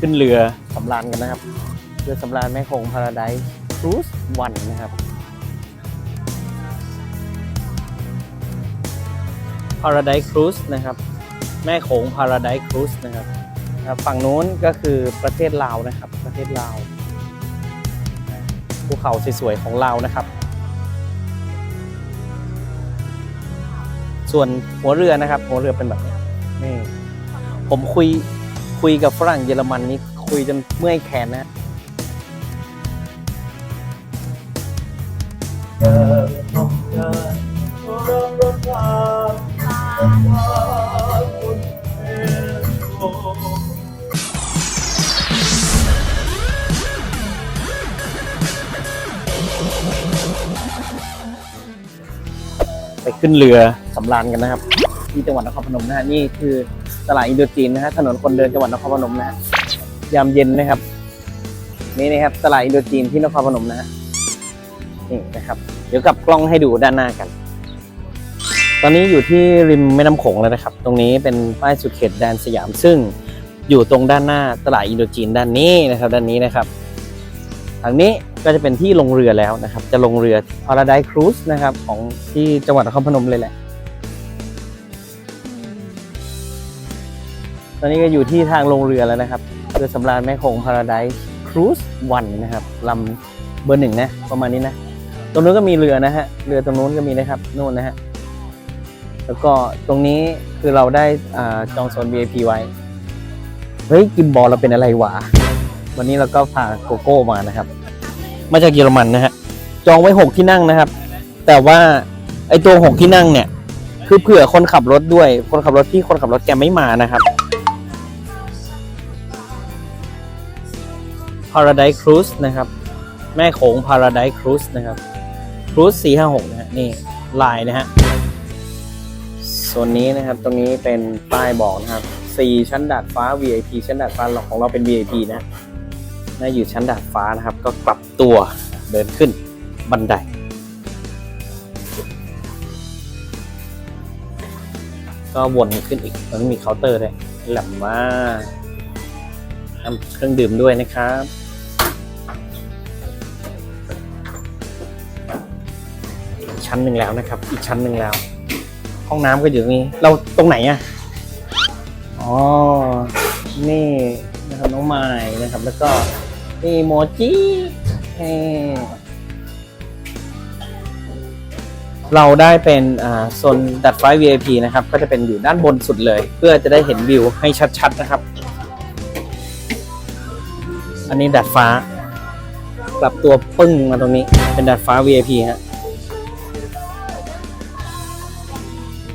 ขึ้นเรือสำราญกันนะครับเรือสำราญแม่คงพาราไดซ์ครูซวันนะครับพาราไดซ์ครูซนะครับ แม่โขงพาราไดซ์ครูซนะครับนะครับฝั่งนู้นก็คือประเทศลาวนะครับ ประเทศลาวภูเขาสวยๆของลาวนะครับ ส่วนหัวเรือนะครับ หัวเรือเป็นแบบนี้นี่ผมคุย คุยกับฝรั่งเยอรมันนี่คุยจนเมื่อยแขนนะไปขึ้นเรือสำราญกันนะครับ ที่จังหวัดนครพนมนะฮะนี่คือตลาดอินโดจีนนะฮะถนนคนเดินจังหวัดนครพนมนะฮะยามเย็นนะครับ นี่นะครับตลาดอินโดจีนที่นครพนมนะฮะนี่นะครับ เดี๋ยวกลับกล้องให้ดูด้านหน้ากัน ตอนนี้อยู่ที่ริมแม่น้ำโขงแล้วนะครับ ตรงนี้เป็นป้ายสุดเขตแดนสยามซึ่งอยู่ตรงด้านหน้าตลาดอินโดจีนด้านนี้นะครับ ด้านนี้นะครับทางนี้ก็จะเป็นที่ลงเรือแล้วนะครับ จะลงเรือ Paradise Cruise นะครับ ของที่จังหวัดนครพนมเลยแหละ ตอนนี้ก็อยู่ที่ทางลงเรือแล้วนะครับเรือสำราญแม่คง Paradise Cruise วันนะครับลำเบอร์หนึ่งนะประมาณนี้นะตรงนู้นก็มีเรือนะฮะเรือตรงนู้นก็มีนะครับนู่นนะฮะแล้วก็ตรงนี้คือเราได้อจองโซน VIP ไว้เฮ้ยกิมบอลเราเป็นอะไรวะวันนี้เราก็พาโกโก้มานะครับ มาจากเยอรมันนะฮะจองไว้หกที่นั่งนะครับ แต่ว่าไอตัวหกที่นั่งเนี่ย คือเผื่อคนขับรถด้วย คนขับรถที่คนขับรถแกไม่มานะครับ Paradise Cruise นะครับ แม่โขง Paradise Cruise นะครับ Cruise 456 นะฮะนี่ลายนะฮะโซนนี้นะครับตรงนี้เป็นป้ายบอกนะครับ 4 ชั้นดาดฟ้า VIP ชั้นดาดฟ้าของเราเป็น VIP นะน่าอยู่ชั้นดาดฟ้านะครับ ก็กลับตัวเดินขึ้นบันไดก็วนขึ้นอีกมันมีเคาน์เตอร์ด้วยแหลมมาก ทำเครื่องดื่มด้วยนะครับ ชั้นหนึ่งแล้วนะครับ อีกชั้นหนึ่งแล้ว ห้องน้ำก็อยู่ตรงนี้ เราตรงไหนอะอ๋อ นี่นะครับน้องไม้นะครับ แล้วก็นี่โมจิเเราได้เป็นโซนดัดไฟ VIP นะครับ ก็จะเป็นอยู่ด้านบนสุดเลย เพื่อจะได้เห็นวิวให้ชัดๆนะครับ อันนี้ดัดฟ้า กลับตัวปึ้งมาตรงนี้ เป็นดัดฟ้า VIP ฮะ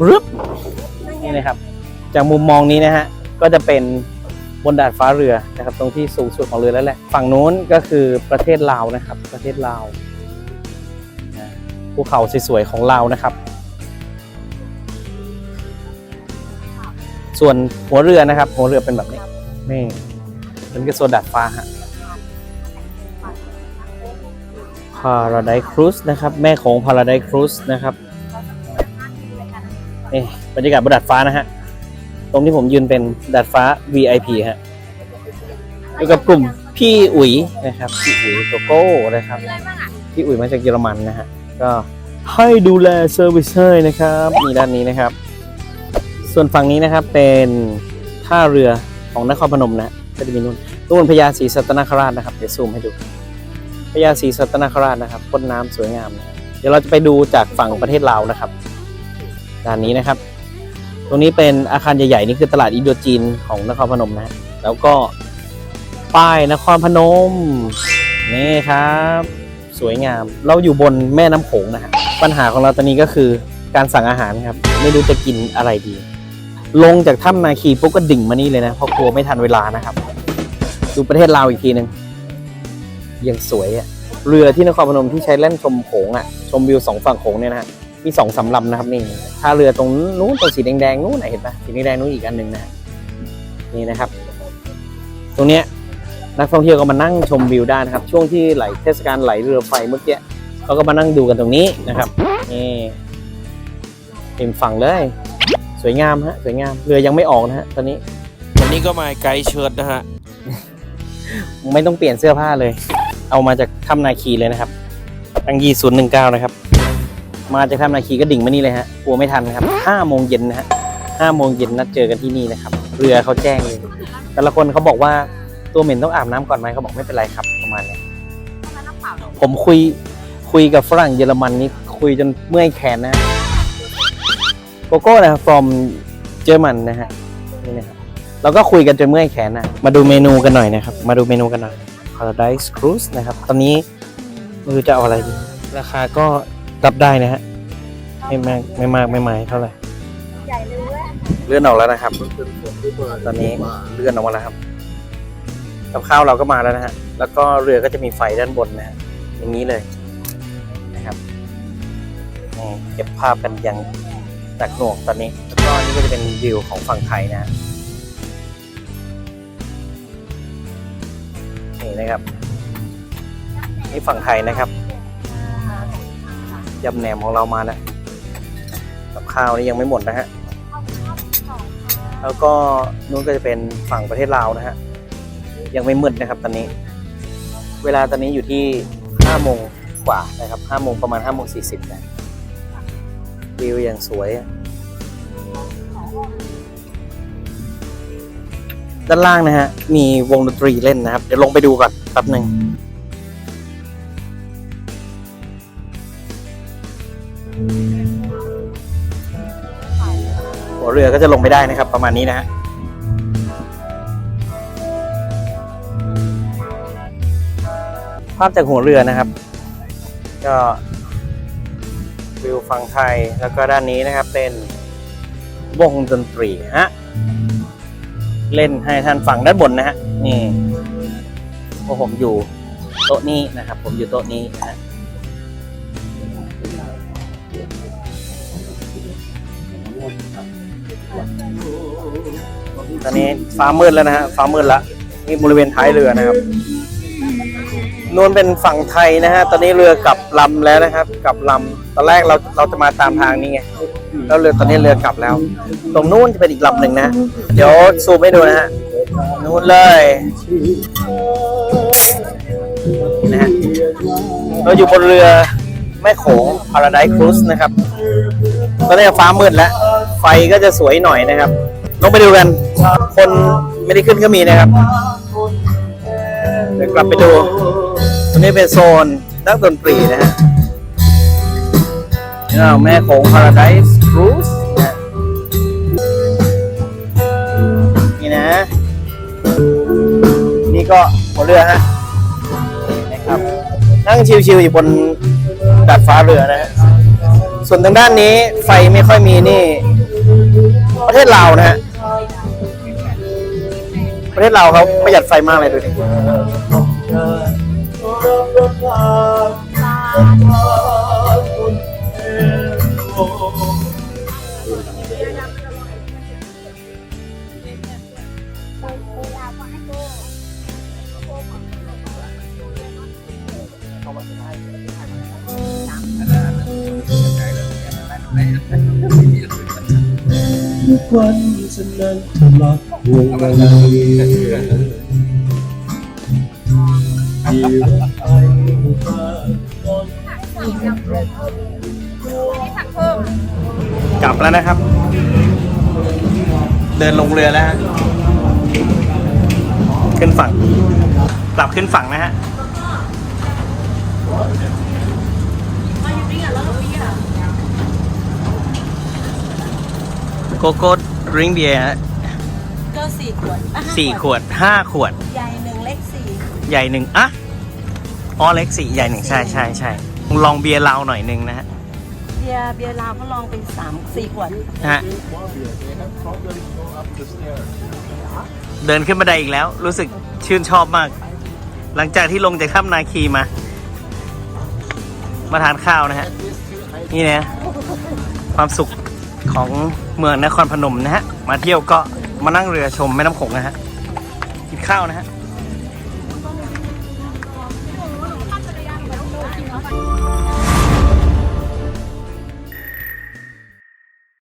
รึบนี่นะครับ จากมุมมองนี้นะฮะ ก็จะเป็นบนดาดฟ้าเรือนะครับ ตรงที่สูงสุดของเรือแล้วแหละ ฝั่งนู้นก็คือประเทศลาวนะครับ ประเทศลาวภูเขาสวยๆของลาวนะครับ ส่วนหัวเรือนะครับ หัวเรือเป็นแบบนี้นี่เป็นกระโซนดาดฟ้าฮะ Paradise Cruise นะครับ แม่ของ Paradise Cruise นะครับนี่บรรยากาศบนดาดฟ้านะฮะ ตรงที่ผมยืนเป็นดาดฟ้า VIP ฮะอยู่กับกลุ่มพี่อุ๋ยนะครับ พี่อุ๋ยโกโก้นะครับ พี่อุ๋ยมาจากเยอรมันนะฮะ ก็ให้ดูแลเซอร์วิสให้นะครับมีด้านนี้นะครับ ส่วนฝั่งนี้นะครับเป็นท่าเรือของนครพนมนะก็จะมีนู่นนู่นพญาศรีสัตนคราชนะครับ เดี๋ยวซูมให้ดู พญาศรีสัตนคราชนะครับพ่นน้ำสวยงาม เดี๋ยวเราจะไปดูจากฝั่งประเทศลาวนะครับด้านนี้นะครับ ตรงนี้เป็นอาคารใหญ่ๆนี่คือตลาดอินโดจีนของนครพนมนะฮะแล้วก็ป้ายนครพนมนี่ครับ สวยงาม เราอยู่บนแม่น้ำโขงนะฮะปัญหาของเราตอนนี้ก็คือการสั่งอาหารครับ ไม่รู้จะกินอะไรดี ลงจากถ้ำนาคีปุ๊บก็ดิ่งมานี่เลยนะเพราะกลัวไม่ทันเวลานะครับ ดูประเทศลาวอีกทีหนึ่ง ยังสวยอะเรือที่นครพนมที่ใช้เล่นชมโขงอะชมวิวสองฝั่งโขงเนี่ยนะฮะมีสองสามลำนะครับนี่ท่าเรือตรงนู้นตรงสีแดงๆนู้นไหนะเห็นปะสีแดงๆนู้นอีกอันหนึ่งนะฮะนี่นะครับ ตรงเนี้ยนักท่องเที่ยวก็มานั่งชมวิวได้นะครับ ช่วงที่ไหลเทศกาลไหลเรือไฟเมื่อกี้เขาก็มานั่งดูกันตรงนี้นะครับนี่เต็มฝั่งเลย สวยงามฮะสวยงามเรือยังไม่ออกนะฮะตอนนี้วันนี้ก็มาไกด์เชิร์ตนะฮะ ไม่ต้องเปลี่ยนเสื้อผ้าเลย เอามาจากถ้ำนาคีเลยนะครับตังยี่ศูนย์หนึ่งเก้านะครับ มาจากถ้ำนาคีก็ดิ่งมานี่เลยฮะกลัวไม่ทันนะครับห้าโมงเย็นนะฮะห้าโมงเย็นนัดเจอกันที่นี่นะครับ เรือเขาแจ้งเลย แต่ละคนเขาบอกว่าตัวเหม็นต้องอาบน้ำก่อนไหมเขาบอกไม่เป็นไรครับประมาณนี้ผมคุยคุยกับฝรั่งเยอรมันนี่คุยจนเมื่อยแขนนะฮะโกโก้นะครับ from เยอรมันนะฮะนี่นะครับเราก็คุยกันจนเมื่อยแขนนะมาดูเมนูกันหน่อยนะครับ มาดูเมนูกันหน่อย Paradise Cruise นะครับ ตอนนี้ไม่รู้จะเอาอะไรดี ราคาก็รับได้นะฮะ ไม่มากไม่มากไม่หมายเท่าไหร่ใหญ่เลยเว้ยเลื่อนออกแล้วนะครับ ตอนนี้เลื่อนออกมาแล้วครับ กับข้าวเราก็มาแล้วนะฮะ แล้วก็เรือก็จะมีไฟด้านบนนะฮะ อย่างนี้เลยนะครับนี่เก็บภาพกันอย่างหนักหน่วงตอนนี้ แล้วก็นี่ก็จะเป็นวิวของฝั่งไทยนะฮะ นี่นะครับ นี่ฝั่งไทยนะครับยำแหนมของเรามาแล้วกับข้าวนี่ยังไม่หมดนะฮะแล้วก็นู้นก็จะเป็นฝั่งประเทศลาวนะฮะยังไม่มืดนะครับ ตอนนี้ เวลาตอนนี้อยู่ที่ห้าโมงกว่านะครับห้าโมงประมาณห้าโมงสี่สิบนะวิวอย่างสวย ด้านล่างนะฮะ มีวงดนตรีเล่นนะครับ เดี๋ยวลงไปดูก่อนแป๊บหนึ่งหัวเรือก็จะลงไม่ได้นะครับ ประมาณนี้นะฮะภาพจากหัวเรือนะครับ ก็วิวฝั่งไทยแล้วก็ด้านนี้นะครับเป็นวงดนตรีฮะ เล่นให้ท่านฟังด้านบนนะฮะนี่พวกผมอยู่โต๊ะนี้นะครับ ผมอยู่โต๊ะนี้นะฮะตอนนี้ฟ้ามืดแล้วนะฮะฟ้ามืดละนี่บริเวณท้ายเรือนะครับนวนเป็นฝั่งไทยนะฮะ ตอนนี้เรือกลับลำแล้วนะครับ กลับลำตอนแรกเราเราจะมาตามทางนี้ไง แล้วเรือตอนนี้เรือกลับแล้ว ตรงนู้นจะเป็นอีกลำหนึ่งนะ เดี๋ยวซูมให้ดูนะฮะนู้นเลยนะฮะเราอยู่บนเรือแม่โขง Paradise Cruise นะครับตอนนี้ฟ้ามืดแล้ว ไฟก็จะสวยหน่อยนะครับลงไปดูกัน คนไม่ได้ขึ้นก็มีนะครับเดี๋ยวกลับไปดูตรงนี้เป็นโซนนักดนตรีนะฮะแม่โขง Paradise Cruise นะนี่นะ นี่ก็หัวเรือฮะนี่นะครับ นั่งชิวๆอยู่บนดาดฟ้าเรือนะฮะส่วนทางด้านนี้ไฟไม่ค่อยมีนี่ ประเทศลาวนะฮะประเทศลาวเขาประหยัดไฟมากเลยดูดิ ทุกวันฉันนั้นทะลาะห่วงอะไรที่ว่ไปมาตอนกลับแล้วนะครับ เดินลงเรือแล้วฮะขึ้นฝั่งกลับขึ้นฝั่งนะฮะ โกโก้ดริงเบียร์ก็สี่ขวดอะห้าสี่ขวดห้าขวด ใหญ่หนึ่งเล็กสี่ใหญ่หนึ่งอะอ๋อเล็กสี่ใหญ่หนึ่งใช่ใช่ใช่ลองเบียร์เราหน่อยหนึ่งนะฮะ เบียร์เบียร์ลาวเขาลองเป็นสามสี่ขวดนะฮะเดินขึ้นบันไดอีกแล้ว รู้สึกชื่นชอบมาก หลังจากที่ลงจากถ้ำนาคีมา มาทานข้าวนะฮะ นี่นะ ความสุขของ เมืองนครพนมนะฮะ มาเที่ยวก็มานั่งเรือชมแม่น้ำโขงนะฮะ กินข้าวนะฮะ